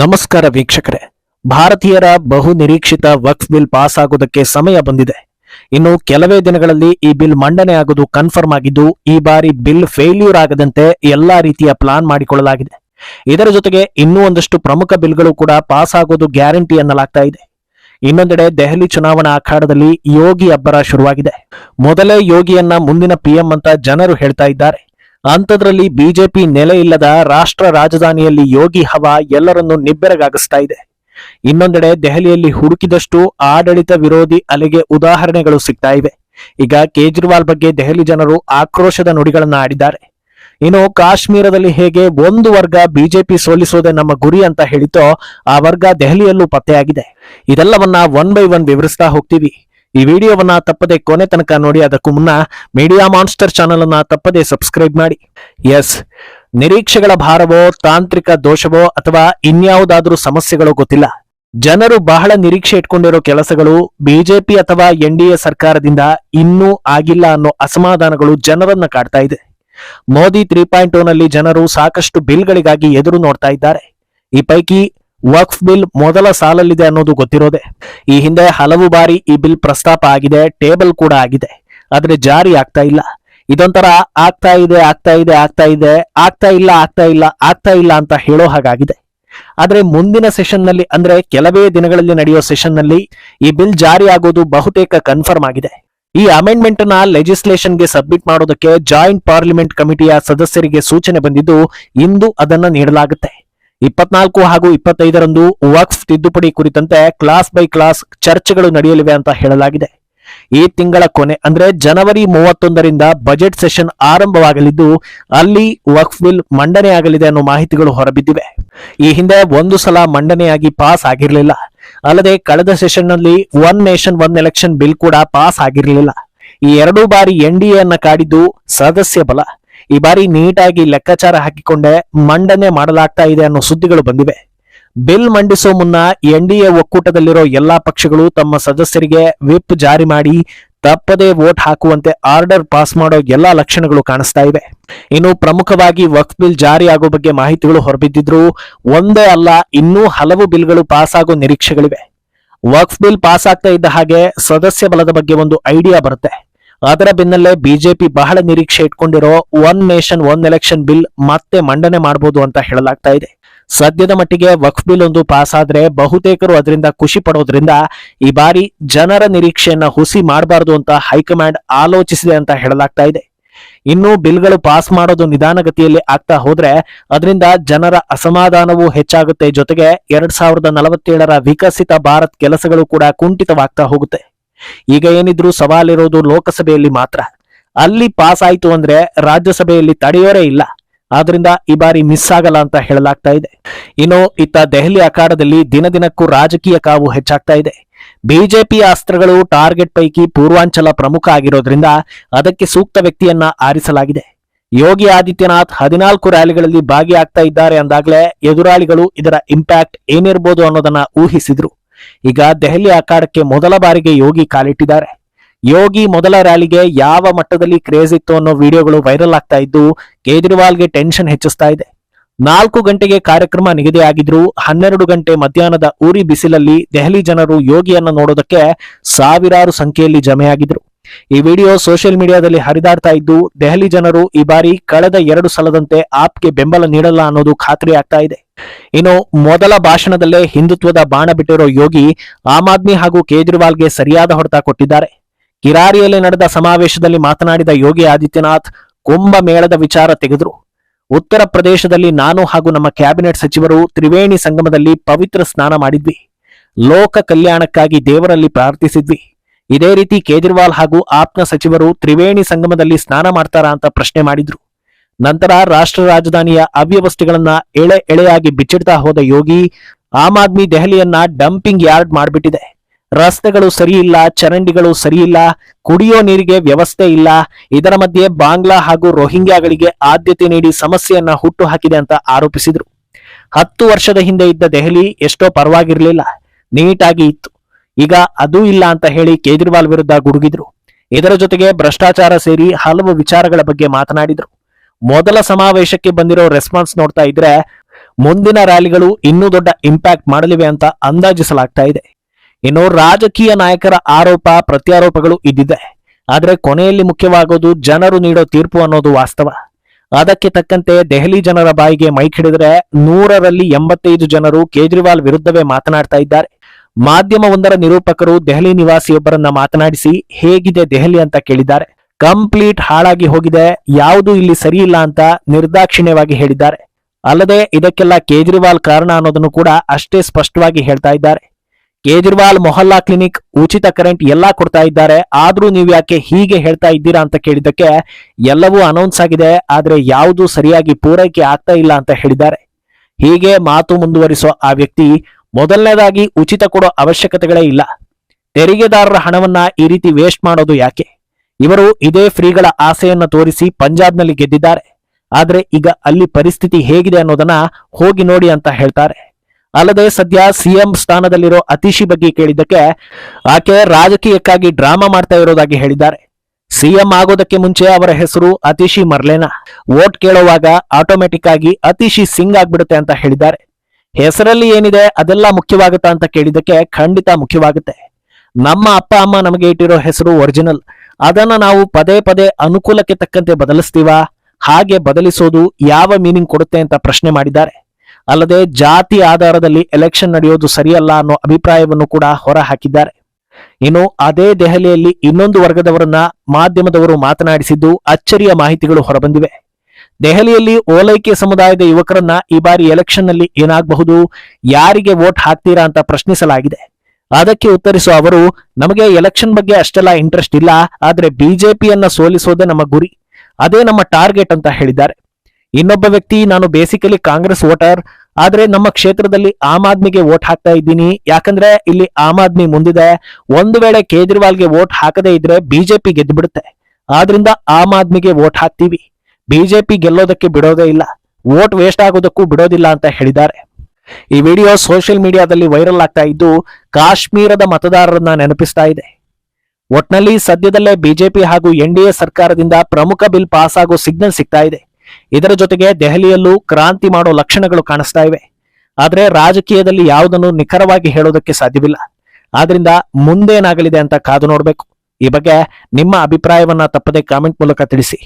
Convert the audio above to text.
ನಮಸ್ಕಾರ ವೀಕ್ಷಕರೇ. ಭಾರತೀಯರ ಬಹು ನಿರೀಕ್ಷಿತ ವಕ್ಫ್ ಬಿಲ್ ಪಾಸ್ ಆಗುವುದಕ್ಕೆ ಸಮಯ ಬಂದಿದೆ. ಇನ್ನು ಕೆಲವೇ ದಿನಗಳಲ್ಲಿ ಈ ಬಿಲ್ ಮಂಡನೆ ಆಗುವುದು ಕನ್ಫರ್ಮ್ ಆಗಿದ್ದು, ಈ ಬಾರಿ ಬಿಲ್ ಫೇಲ್ಯೂರ್ ಆಗದಂತೆ ಎಲ್ಲಾ ರೀತಿಯ ಪ್ಲಾನ್ ಮಾಡಿಕೊಳ್ಳಲಾಗಿದೆ. ಇದರ ಜೊತೆಗೆ ಇನ್ನೂ ಒಂದಷ್ಟು ಪ್ರಮುಖ ಬಿಲ್ಗಳು ಕೂಡ ಪಾಸ್ ಆಗೋದು ಗ್ಯಾರಂಟಿ ಎನ್ನಲಾಗ್ತಾ ಇದೆ. ಇನ್ನೊಂದೆಡೆ ದೆಹಲಿ ಚುನಾವಣಾ ಅಖಾಡದಲ್ಲಿ ಯೋಗಿ ಅಬ್ಬರ ಶುರುವಾಗಿದೆ. ಮೊದಲೇ ಯೋಗಿಯನ್ನ ಮುಂದಿನ ಪಿಎಂ ಅಂತ ಜನರು ಹೇಳ್ತಾ ಇದ್ದಾರೆ. ಅಂಥದ್ರಲ್ಲಿ ಬಿಜೆಪಿ ನೆಲೆ ಇಲ್ಲದ ರಾಷ್ಟ್ರ ರಾಜಧಾನಿಯಲ್ಲಿ ಯೋಗಿ ಹವಾ ಎಲ್ಲರನ್ನೂ ನಿಬ್ಬೆರಗಾಗಿಸ್ತಾ ಇದೆ. ಇನ್ನೊಂದೆಡೆ ದೆಹಲಿಯಲ್ಲಿ ಹುಡುಕಿದಷ್ಟು ಆಡಳಿತ ವಿರೋಧಿ ಅಲೆಗೆ ಉದಾಹರಣೆಗಳು ಸಿಗ್ತಾ ಇವೆ. ಈಗ ಕೇಜ್ರಿವಾಲ್ ಬಗ್ಗೆ ದೆಹಲಿ ಜನರು ಆಕ್ರೋಶದ ನುಡಿಗಳನ್ನ ಆಡಿದ್ದಾರೆ. ಇನ್ನು ಕಾಶ್ಮೀರದಲ್ಲಿ ಹೇಗೆ ಒಂದು ವರ್ಗ ಬಿಜೆಪಿ ಸೋಲಿಸೋದೆ ನಮ್ಮ ಗುರಿ ಅಂತ ಹೇಳಿತೋ ಆ ವರ್ಗ ದೆಹಲಿಯಲ್ಲೂ ಪತ್ತೆಯಾಗಿದೆ. ಇದೆಲ್ಲವನ್ನ ಒನ್ ಬೈ ಒನ್ ವಿವರಿಸ್ತಾ ಹೋಗ್ತೀವಿ. ಈ ವಿಡಿಯೋವನ್ನ ತಪ್ಪದೆ ಕೊನೆ ತನಕ ನೋಡಿ, ಅದಕ್ಕೂ ಮುನ್ನ ಮೀಡಿಯಾ ಮಾನ್ಸ್ಟರ್ ಚಾನೆಲ್ ಅನ್ನ ತಪ್ಪದೆ ಸಬ್ಸ್ಕ್ರೈಬ್ ಮಾಡಿ. ಎಸ್ ನಿರೀಕ್ಷೆಗಳ ಭಾರವೋ, ತಾಂತ್ರಿಕ ದೋಷವೋ ಅಥವಾ ಇನ್ಯಾವುದಾದ್ರೂ ಸಮಸ್ಯೆಗಳೋ ಗೊತ್ತಿಲ್ಲ. ಜನರು ಬಹಳ ನಿರೀಕ್ಷೆ ಇಟ್ಕೊಂಡಿರೋ ಕೆಲಸಗಳು ಬಿಜೆಪಿ ಅಥವಾ ಎನ್ ಸರ್ಕಾರದಿಂದ ಇನ್ನೂ ಆಗಿಲ್ಲ ಅನ್ನೋ ಅಸಮಾಧಾನಗಳು ಜನರನ್ನ ಕಾಡ್ತಾ ಇದೆ. ಮೋದಿ ತ್ರೀ ಪಾಯಿಂಟ್ನಲ್ಲಿ ಜನರು ಸಾಕಷ್ಟು ಬಿಲ್ಗಳಿಗಾಗಿ ಎದುರು ನೋಡ್ತಾ ಇದ್ದಾರೆ. ಈ ಪೈಕಿ ವಕ್ಫ್ ಬಿಲ್ ಮೊದಲ ಸಾಲಲ್ಲಿದೆ ಅನ್ನೋದು ಗೊತ್ತಿರೋದೆ. ಈ ಹಿಂದೆ ಹಲವು ಬಾರಿ ಈ ಬಿಲ್ ಪ್ರಸ್ತಾಪ ಆಗಿದೆ, ಟೇಬಲ್ ಕೂಡ ಆಗಿದೆ, ಆದ್ರೆ ಜಾರಿ ಆಗ್ತಾ ಇಲ್ಲ. ಇದೊಂಥರ ಆಗ್ತಾ ಇದೆ ಆಗ್ತಾ ಇದೆ ಆಗ್ತಾ ಇದೆ, ಆಗ್ತಾ ಇಲ್ಲ ಆಗ್ತಾ ಇಲ್ಲ ಆಗ್ತಾ ಇಲ್ಲ ಅಂತ ಹೇಳೋ ಹಾಗಾಗಿದೆ. ಆದ್ರೆ ಮುಂದಿನ ಸೆಷನ್ನಲ್ಲಿ ಅಂದ್ರೆ ಕೆಲವೇ ದಿನಗಳಲ್ಲಿ ನಡೆಯೋ ಸೆಷನ್ನಲ್ಲಿ ಈ ಬಿಲ್ ಜಾರಿ ಆಗೋದು ಬಹುತೇಕ ಕನ್ಫರ್ಮ್ ಆಗಿದೆ. ಈ ಅಮೆಂಡ್ಮೆಂಟ್ನ ಲೆಜಿಸ್ಲೇಷನ್ಗೆ ಸಬ್ಮಿಟ್ ಮಾಡೋದಕ್ಕೆ ಜಾಯಿಂಟ್ ಪಾರ್ಲಿಮೆಂಟ್ ಕಮಿಟಿಯ ಸದಸ್ಯರಿಗೆ ಸೂಚನೆ ಬಂದಿದ್ದು ಇಂದು ಅದನ್ನ ನೀಡಲಾಗುತ್ತೆ. ಇಪ್ಪತ್ನಾಲ್ಕು ಹಾಗೂ ಇಪ್ಪತ್ತೈದರಂದು ವಕ್ಫ್ ತಿದ್ದುಪಡಿ ಕುರಿತಂತೆ ಕ್ಲಾಸ್ ಬೈ ಕ್ಲಾಸ್ ಚರ್ಚೆಗಳು ನಡೆಯಲಿವೆ ಅಂತ ಹೇಳಲಾಗಿದೆ. ಈ ತಿಂಗಳ ಕೊನೆ, ಅಂದ್ರೆ ಜನವರಿ ಮೂವತ್ತೊಂದರಿಂದ ಬಜೆಟ್ ಸೆಷನ್ ಆರಂಭವಾಗಲಿದ್ದು, ಅಲ್ಲಿ ವಕ್ಫ್ ಬಿಲ್ ಮಂಡನೆಯಾಗಲಿದೆ ಅನ್ನೋ ಮಾಹಿತಿಗಳು ಹೊರಬಿದ್ದಿವೆ. ಈ ಹಿಂದೆ ಒಂದು ಸಲ ಮಂಡನೆಯಾಗಿ ಪಾಸ್ ಆಗಿರಲಿಲ್ಲ. ಅಲ್ಲದೆ ಕಳೆದ ಸೆಷನ್ನಲ್ಲಿ one nation, one election bill ಕೂಡ ಪಾಸ್ ಆಗಿರಲಿಲ್ಲ. ಈ ಎರಡೂ ಬಾರಿ ಎನ್ ಡಿ ಎನ್ನ ಕಾಡಿದ್ದು ಸದಸ್ಯ ಬಲ. ಈ ಬಾರಿ ನೀಟಾಗಿ ಲೆಕ್ಕಾಚಾರ ಹಾಕಿಕೊಂಡೆ ಮಂಡನೆ ಮಾಡಲಾಗ್ತಾ ಇದೆ ಅನ್ನೋ ಸುದ್ದಿಗಳು ಬಂದಿವೆ. ಬಿಲ್ ಮಂಡಿಸೋ ಮುನ್ನ ಎನ್ ಡಿ ಎ ಒಕ್ಕೂಟದಲ್ಲಿರೋ ಎಲ್ಲಾ ಪಕ್ಷಗಳು ತಮ್ಮ ಸದಸ್ಯರಿಗೆ ವಿಪ್ ಜಾರಿ ಮಾಡಿ ತಪ್ಪದೇ ವೋಟ್ ಹಾಕುವಂತೆ ಆರ್ಡರ್ ಪಾಸ್ ಮಾಡೋ ಎಲ್ಲಾ ಲಕ್ಷಣಗಳು ಕಾಣಿಸ್ತಾ ಇವೆ. ಇನ್ನು ಪ್ರಮುಖವಾಗಿ ವಕ್ಫ್ ಬಿಲ್ ಜಾರಿ ಆಗೋ ಬಗ್ಗೆ ಮಾಹಿತಿಗಳು ಹೊರಬಿದ್ದಿದ್ರು ಒಂದೇ ಅಲ್ಲ, ಇನ್ನೂ ಹಲವು ಬಿಲ್ಗಳು ಪಾಸ್ ಆಗೋ ನಿರೀಕ್ಷೆಗಳಿವೆ. ವಕ್ಫ್ ಬಿಲ್ ಪಾಸ್ ಆಗ್ತಾ ಇದ್ದ ಹಾಗೆ ಸದಸ್ಯ ಬಲದ ಬಗ್ಗೆ ಒಂದು ಐಡಿಯಾ ಬರುತ್ತೆ. ಅದರ ಬೆನ್ನಲ್ಲೇ ಬಿಜೆಪಿ ಬಹಳ ನಿರೀಕ್ಷೆ ಇಟ್ಕೊಂಡಿರೋ one nation, one election bill ಮತ್ತೆ ಮಂಡನೆ ಮಾಡಬಹುದು ಅಂತ ಹೇಳಲಾಗ್ತಾ ಇದೆ. ಸದ್ಯದ ಮಟ್ಟಿಗೆ ವಕ್ಫ್ ಬಿಲ್ ಒಂದು ಪಾಸ್ ಆದ್ರೆ ಬಹುತೇಕರು ಅದರಿಂದ ಖುಷಿ ಪಡೋದ್ರಿಂದ ಈ ಬಾರಿ ಜನರ ನಿರೀಕ್ಷೆಯನ್ನ ಹುಸಿ ಮಾಡಬಾರದು ಅಂತ ಹೈಕಮಾಂಡ್ ಆಲೋಚಿಸಿದೆ ಅಂತ ಹೇಳಲಾಗ್ತಾ ಇದೆ. ಇನ್ನು ಬಿಲ್ಗಳು ಪಾಸ್ ಮಾಡೋದು ನಿಧಾನಗತಿಯಲ್ಲಿ ಆಗ್ತಾ ಹೋದ್ರೆ ಅದರಿಂದ ಜನರ ಅಸಮಾಧಾನವೂ ಹೆಚ್ಚಾಗುತ್ತೆ. ಜೊತೆಗೆ ಎರಡ್ ಸಾವಿರದ ನಲವತ್ತೇಳರ ವಿಕಸಿತ ಭಾರತ್ ಕೆಲಸಗಳು ಕೂಡ ಕುಂಠಿತವಾಗ್ತಾ ಹೋಗುತ್ತೆ. ಈಗ ಏನಿದ್ರು ಸವಾಲಿರೋದು ಲೋಕಸಭೆಯಲ್ಲಿ ಮಾತ್ರ. ಅಲ್ಲಿ ಪಾಸ್ ಆಯ್ತು ಅಂದ್ರೆ ರಾಜ್ಯಸಭೆಯಲ್ಲಿ ತಡೆಯೋರೇ ಇಲ್ಲ. ಆದ್ರಿಂದ ಈ ಬಾರಿ ಮಿಸ್ ಆಗಲ್ಲ ಅಂತ ಹೇಳಲಾಗ್ತಾ ಇದೆ. ಇನ್ನು ಇತ್ತ ದೆಹಲಿ ಅಖಾಡದಲ್ಲಿ ದಿನ ದಿನಕ್ಕೂ ರಾಜಕೀಯ ಕಾವು ಹೆಚ್ಚಾಗ್ತಾ ಇದೆ. ಬಿಜೆಪಿ ಅಸ್ತ್ರಗಳು ಟಾರ್ಗೆಟ್ ಪೈಕಿ ಪೂರ್ವಾಂಚಲ ಪ್ರಮುಖ ಆಗಿರೋದ್ರಿಂದ ಅದಕ್ಕೆ ಸೂಕ್ತ ವ್ಯಕ್ತಿಯನ್ನ ಆರಿಸಲಾಗಿದೆ. ಯೋಗಿ ಆದಿತ್ಯನಾಥ್ ಹದಿನಾಲ್ಕು ರ್ಯಾಲಿಗಳಲ್ಲಿ ಭಾಗಿಯಾಗ್ತಾ ಇದ್ದಾರೆ ಅಂದಾಗ್ಲೇ ಎದುರಾಳಿಗಳು ಇದರ ಇಂಪ್ಯಾಕ್ಟ್ ಏನಿರ್ಬೋದು ಅನ್ನೋದನ್ನ ಊಹಿಸಿದ್ರು. ಈಗ ದೆಹಲಿ ಅಖಾಡಕ್ಕೆ ಮೊದಲ ಬಾರಿಗೆ ಯೋಗಿ ಕಾಲಿಟ್ಟಿದ್ದಾರೆ. ಯೋಗಿ ಮೊದಲ ರ್ಯಾಲಿಗೆ ಯಾವ ಮಟ್ಟದಲ್ಲಿ ಕ್ರೇಜ್ ಇತ್ತು ಅನ್ನೋ ವಿಡಿಯೋಗಳು ವೈರಲ್ ಆಗ್ತಾ ಇದ್ದು, ಕೇಜ್ರಿವಾಲ್ಗೆ ಟೆನ್ಷನ್ ಹೆಚ್ಚಿಸ್ತಾ ಇದೆ. ನಾಲ್ಕು ಗಂಟೆಗೆ ಕಾರ್ಯಕ್ರಮ ನಿಗದಿಯಾಗಿದ್ರು ಹನ್ನೆರಡು ಗಂಟೆ ಮಧ್ಯಾಹ್ನದ ಊರಿ ಬಿಸಿಲಲ್ಲಿ ದೆಹಲಿ ಜನರು ಯೋಗಿಯನ್ನ ನೋಡೋದಕ್ಕೆ ಸಾವಿರಾರು ಸಂಖ್ಯೆಯಲ್ಲಿ ಜಮೆಯಾಗಿದ್ರು. ಈ ವಿಡಿಯೋ ಸೋಷಿಯಲ್ ಮೀಡಿಯಾದಲ್ಲಿ ಹರಿದಾಡ್ತಾ ಇದ್ದು, ದೆಹಲಿ ಜನರು ಈ ಬಾರಿ ಕಳೆದ ಎರಡು ಸಲದಂತೆ ಆಪ್ಗೆ ಬೆಂಬಲ ನೀಡಲ್ಲ ಅನ್ನೋದು ಖಾತ್ರಿ ಆಗ್ತಾ ಇದೆ. ಇನ್ನು ಮೊದಲ ಭಾಷಣದಲ್ಲೇ ಹಿಂದುತ್ವದ ಬಾಣ ಬಿಟ್ಟಿರೋ ಯೋಗಿ ಆಮ್ ಆದ್ಮಿ ಹಾಗೂ ಕೇಜ್ರಿವಾಲ್ಗೆ ಸರಿಯಾದ ಹೊಡೆತ ಕೊಟ್ಟಿದ್ದಾರೆ. ಕಿರಾರಿಯಲ್ಲಿ ನಡೆದ ಸಮಾವೇಶದಲ್ಲಿ ಮಾತನಾಡಿದ ಯೋಗಿ ಆದಿತ್ಯನಾಥ್, ಕುಂಭ ಮೇಳದ ವಿಚಾರ ತೆಗೆದ್ರು. ಉತ್ತರ ಪ್ರದೇಶದಲ್ಲಿ ನಾನು ಹಾಗೂ ನಮ್ಮ ಕ್ಯಾಬಿನೆಟ್ ಸಚಿವರು ತ್ರಿವೇಣಿ ಸಂಗಮದಲ್ಲಿ ಪವಿತ್ರ ಸ್ನಾನ ಮಾಡಿದ್ವಿ. ಲೋಕ ಕಲ್ಯಾಣಕ್ಕಾಗಿ ದೇವರಲ್ಲಿ ಪ್ರಾರ್ಥಿಸಿದ್ವಿ. ಇದೇ ರೀತಿ ಕೇಜ್ರಿವಾಲ್ ಹಾಗೂ ಆಪ್ನ ಸಚಿವರು ತ್ರಿವೇಣಿ ಸಂಗಮದಲ್ಲಿ ಸ್ನಾನ ಮಾಡ್ತಾರಾ ಅಂತ ಪ್ರಶ್ನೆ ಮಾಡಿದ್ರು. ನಂತರ ರಾಷ್ಟ್ರ ರಾಜಧಾನಿಯ ಅವ್ಯವಸ್ಥೆಗಳನ್ನ ಎಳೆ ಎಳೆಯಾಗಿ ಬಿಚ್ಚಿಡ್ತಾ ಹೋದ ಯೋಗಿ, ಆಮ್ ಆದ್ಮಿ ದೆಹಲಿಯನ್ನ ಡಂಪಿಂಗ್ ಯಾರ್ಡ್ ಮಾಡ್ಬಿಟ್ಟಿದೆ. ರಸ್ತೆಗಳು ಸರಿಯಿಲ್ಲ, ಚರಂಡಿಗಳು ಸರಿಯಿಲ್ಲ, ಕುಡಿಯೋ ನೀರಿಗೆ ವ್ಯವಸ್ಥೆ ಇಲ್ಲ, ಇದರ ಮಧ್ಯೆ ಬಾಂಗ್ಲಾ ಹಾಗೂ ರೋಹಿಂಗ್ಯಾಗಳಿಗೆ ಆದ್ಯತೆ ನೀಡಿ ಸಮಸ್ಯೆಯನ್ನ ಹುಟ್ಟು ಹಾಕಿದೆ ಅಂತ ಆರೋಪಿಸಿದ್ರು. ಹತ್ತು ವರ್ಷದ ಹಿಂದೆ ಇದ್ದ ದೆಹಲಿ ಎಷ್ಟೋ ಪರವಾಗಿರ್ಲಿಲ್ಲ, ನೀಟಾಗಿ ಇತ್ತು. ಈಗ ಅದೂ ಇಲ್ಲ ಅಂತ ಹೇಳಿ ಕೇಜ್ರಿವಾಲ್ ವಿರುದ್ಧ ಗುಡುಗಿದ್ರು. ಇದರ ಜೊತೆಗೆ ಭ್ರಷ್ಟಾಚಾರ ಸೇರಿ ಹಲವು ವಿಚಾರಗಳ ಬಗ್ಗೆ ಮಾತನಾಡಿದ್ರು. ಮೊದಲ ಸಮಾವೇಶಕ್ಕೆ ಬಂದಿರೋ ರೆಸ್ಪಾನ್ಸ್ ನೋಡ್ತಾ ಇದ್ರೆ, ಮುಂದಿನ ರ್ಯಾಲಿಗಳು ಇನ್ನೂ ದೊಡ್ಡ ಇಂಪ್ಯಾಕ್ಟ್ ಮಾಡಲಿವೆ ಅಂತ ಅಂದಾಜಿಸಲಾಗ್ತಾ ಇದೆ. ಇನ್ನು ರಾಜಕೀಯ ನಾಯಕರ ಆರೋಪ, ಪ್ರತ್ಯಾರೋಪಗಳು ಇದ್ದಿದೆ. ಆದರೆ ಕೊನೆಯಲ್ಲಿ ಮುಖ್ಯವಾಗೋದು ಜನರು ನೀಡೋ ತೀರ್ಪು ಅನ್ನೋದು ವಾಸ್ತವ. ಅದಕ್ಕೆ ತಕ್ಕಂತೆ ದೆಹಲಿ ಜನರ ಬಾಯಿಗೆ ಮೈಕ್ ಹಿಡಿದ್ರೆ ನೂರರಲ್ಲಿ ಎಂಬತ್ತೈದು ಜನರು ಕೇಜ್ರಿವಾಲ್ ವಿರುದ್ಧವೇ ಮಾತನಾಡ್ತಾ ಇದ್ದಾರೆ. ಮಾಧ್ಯಮವೊಂದರ ನಿರೂಪಕರು ದೆಹಲಿ ನಿವಾಸಿಯೊಬ್ಬರನ್ನ ಮಾತನಾಡಿಸಿ, ಹೇಗಿದೆ ದೆಹಲಿ ಅಂತ ಕೇಳಿದ್ದಾರೆ. ಕಂಪ್ಲೀಟ್ ಹಾಳಾಗಿ ಹೋಗಿದೆ. ಯಾವುದು ಇಲ್ಲಿ ಸರಿಯಿಲ್ಲ ಅಂತ ನಿರ್ದಾಕ್ಷಿಣ್ಯವಾಗಿ ಹೇಳಿದ್ದಾರೆ. ಅಲ್ಲದೆ ಇದಕ್ಕೆಲ್ಲ ಕೇಜ್ರಿವಾಲ್ ಕಾರಣ ಅನ್ನೋದನ್ನು ಕೂಡ ಅಷ್ಟೇ ಸ್ಪಷ್ಟವಾಗಿ ಹೇಳ್ತಾ ಇದ್ದಾರೆ. ಕೇಜ್ರಿವಾಲ್ ಮೊಹಲ್ಲಾ ಕ್ಲಿನಿಕ್ ಉಚಿತ ಕರೆಂಟ್ ಎಲ್ಲಾ ಕೊಡ್ತಾ ಇದ್ದಾರೆ. ಆದ್ರೂ ನೀವು ಯಾಕೆ ಹೀಗೆ ಹೇಳ್ತಾ ಇದ್ದೀರಾ ಅಂತ ಕೇಳಿದ್ದಕ್ಕೆ ಎಲ್ಲವೂ ಅನೌನ್ಸ್ ಆಗಿದೆ. ಆದ್ರೆ ಯಾವುದು ಸರಿಯಾಗಿ ಪೂರೈಕೆ ಆಗ್ತಾ ಇಲ್ಲ ಅಂತ ಹೇಳಿದ್ದಾರೆ. ಹೀಗೆ ಮಾತು ಮುಂದುವರಿಸೋ ಆ ವ್ಯಕ್ತಿ ಮೊದಲನೇದಾಗಿ ಉಚಿತ ಕೊಡೋ ಅವಶ್ಯಕತೆಗಳೇ ಇಲ್ಲ. ತೆರಿಗೆದಾರರ ಹಣವನ್ನ ಈ ರೀತಿ ವೇಸ್ಟ್ ಮಾಡೋದು ಯಾಕೆ? ಇವರು ಇದೇ ಫ್ರೀಗಳ ಆಸೆಯನ್ನ ತೋರಿಸಿ ಪಂಜಾಬ್ನಲ್ಲಿ ಗೆದ್ದಿದ್ದಾರೆ. ಆದ್ರೆ ಈಗ ಅಲ್ಲಿ ಪರಿಸ್ಥಿತಿ ಹೇಗಿದೆ ಅನ್ನೋದನ್ನ ಹೋಗಿ ನೋಡಿ ಅಂತ ಹೇಳ್ತಾರೆ. ಅಲ್ಲದೆ ಸದ್ಯ ಸಿಎಂ ಸ್ಥಾನದಲ್ಲಿರೋ ಅತಿಶಿ ಬಗ್ಗೆ ಕೇಳಿದ್ದಕ್ಕೆ ಆಕೆ ರಾಜಕೀಯಕ್ಕಾಗಿ ಡ್ರಾಮಾ ಮಾಡ್ತಾ ಇರೋದಾಗಿ ಹೇಳಿದ್ದಾರೆ. ಸಿಎಂ ಆಗೋದಕ್ಕೆ ಮುಂಚೆ ಅವರ ಹೆಸರು ಅತಿಶಿ ಮರ್ಲೇನಾ. ವೋಟ್ ಕೇಳುವಾಗ ಆಟೋಮೆಟಿಕ್ ಆಗಿ ಅತಿಶಿ ಸಿಂಗ್ ಆಗ್ಬಿಡುತ್ತೆ ಅಂತ ಹೇಳಿದ್ದಾರೆ. ಹೆಸರಲ್ಲಿ ಏನಿದೆ ಅದೆಲ್ಲ ಮುಖ್ಯವಾಗುತ್ತಾ ಅಂತ ಕೇಳಿದ್ದಕ್ಕೆ ಖಂಡಿತ ಮುಖ್ಯವಾಗುತ್ತೆ. ನಮ್ಮ ಅಪ್ಪ, ಅಮ್ಮ ನಮಗೆ ಇಟ್ಟಿರೋ ಹೆಸರು ಒರಿಜಿನಲ್ ಅದನ್ನ ನಾವು ಪದೇ ಪದೇ ಅನುಕೂಲಕ್ಕೆ ತಕ್ಕಂತೆ ಬದಲಿಸ್ತೀವಾ? ಹಾಗೆ ಬದಲಿಸೋದು ಯಾವ ಮೀನಿಂಗ್ ಕೊಡುತ್ತೆ ಅಂತ ಪ್ರಶ್ನೆ ಮಾಡಿದ್ದಾರೆ. ಅಲ್ಲದೆ ಜಾತಿ ಆಧಾರದಲ್ಲಿ ಎಲೆಕ್ಷನ್ ನಡೆಯೋದು ಸರಿಯಲ್ಲ ಅನ್ನೋ ಅಭಿಪ್ರಾಯವನ್ನು ಕೂಡ ಹೊರ ಹಾಕಿದ್ದಾರೆ ಇನ್ನು ಅದೇ ದೆಹಲಿಯಲ್ಲಿ ಇನ್ನೊಂದು ವರ್ಗದವರನ್ನ ಮಾಧ್ಯಮದವರು ಮಾತನಾಡಿಸಿದ್ದು ಅಚ್ಚರಿಯ ಮಾಹಿತಿಗಳು ಹೊರಬಂದಿವೆ. ದೆಹಲಿಯಲ್ಲಿ ಓಲೈಕೆ ಸಮುದಾಯದ ಯುವಕರನ್ನ ಈ ಬಾರಿ ಎಲೆಕ್ಷನ್ನಲ್ಲಿ ಏನಾಗಬಹುದು, ಯಾರಿಗೆ ವೋಟ್ ಹಾಕ್ತೀರಾ ಅಂತ ಪ್ರಶ್ನಿಸಲಾಗಿದೆ. ಅದಕ್ಕೆ ಉತ್ತರಿಸುವ ಅವರು, ನಮಗೆ ಎಲೆಕ್ಷನ್ ಬಗ್ಗೆ ಅಷ್ಟೆಲ್ಲ ಇಂಟ್ರೆಸ್ಟ್ ಇಲ್ಲ, ಆದ್ರೆ ಬಿಜೆಪಿಯನ್ನ ಸೋಲಿಸೋದೇ ನಮ್ಮ ಗುರಿ. ಅದೇ ನಮ್ಮ ಟಾರ್ಗೆಟ್ ಅಂತ ಹೇಳಿದ್ದಾರೆ. ಇನ್ನೊಬ್ಬ ವ್ಯಕ್ತಿ, ನಾನು ಬೇಸಿಕಲಿ ಕಾಂಗ್ರೆಸ್ ವೋಟರ್, ಆದ್ರೆ ನಮ್ಮ ಕ್ಷೇತ್ರದಲ್ಲಿ ಆಮ್ ಆದ್ಮಿಗೆ ವೋಟ್ ಹಾಕ್ತಾ ಇದ್ದೀನಿ. ಯಾಕಂದ್ರೆ ಇಲ್ಲಿ ಆಮ್ ಆದ್ಮಿ ಮುಂದಿದೆ. ಒಂದು ವೇಳೆ ಕೇಜ್ರಿವಾಲ್ಗೆ ವೋಟ್ ಹಾಕದೇ ಇದ್ರೆ ಬಿಜೆಪಿ ಗೆದ್ದು ಬಿಡುತ್ತೆ ಆದ್ರಿಂದ ಆಮ್ ಆದ್ಮಿಗೆ ವೋಟ್ ಹಾಕ್ತೀವಿ. ಬಿಜೆಪಿ ಗೆಲ್ಲೋದಕ್ಕೆ ಬಿಡೋದೇ ಇಲ್ಲ, ವೋಟ್ ವೇಸ್ಟ್ ಆಗೋದಕ್ಕೂ ಬಿಡೋದಿಲ್ಲ ಅಂತ ಹೇಳಿದ್ದಾರೆ. ಈ ವಿಡಿಯೋ ಸೋಷಿಯಲ್ ಮೀಡಿಯಾದಲ್ಲಿ ವೈರಲ್ ಆಗ್ತಾ ಇದ್ದು ಕಾಶ್ಮೀರದ ಮತದಾರರನ್ನ ನೆನಪಿಸ್ತಾ ಇದೆ. ಒಟ್ನಲ್ಲಿ ಸದ್ಯದಲ್ಲೇ ಬಿಜೆಪಿ ಹಾಗೂ ಎನ್ಡಿಎ ಸರ್ಕಾರದಿಂದ ಪ್ರಮುಖ ಬಿಲ್ ಪಾಸ್ ಆಗೋ ಸಿಗ್ನಲ್ ಸಿಗ್ತಾ ಇದೆ. ಇದರ ಜೊತೆಗೆ ದೆಹಲಿಯಲ್ಲೂ ಕ್ರಾಂತಿ ಮಾಡೋ ಲಕ್ಷಣಗಳು ಕಾಣಿಸ್ತಾ ಇವೆ. ಆದರೆ ರಾಜಕೀಯದಲ್ಲಿ ಯಾವುದನ್ನು ನಿಖರವಾಗಿ ಹೇಳೋದಕ್ಕೆ ಸಾಧ್ಯವಿಲ್ಲ. ಆದ್ರಿಂದ ಮುಂದೇನಾಗಲಿದೆ ಅಂತ ಕಾದು ನೋಡಬೇಕು. ಈ ಬಗ್ಗೆ ನಿಮ್ಮ ಅಭಿಪ್ರಾಯವನ್ನ ತಪ್ಪದೆ ಕಾಮೆಂಟ್ ಮೂಲಕ ತಿಳಿಸಿ.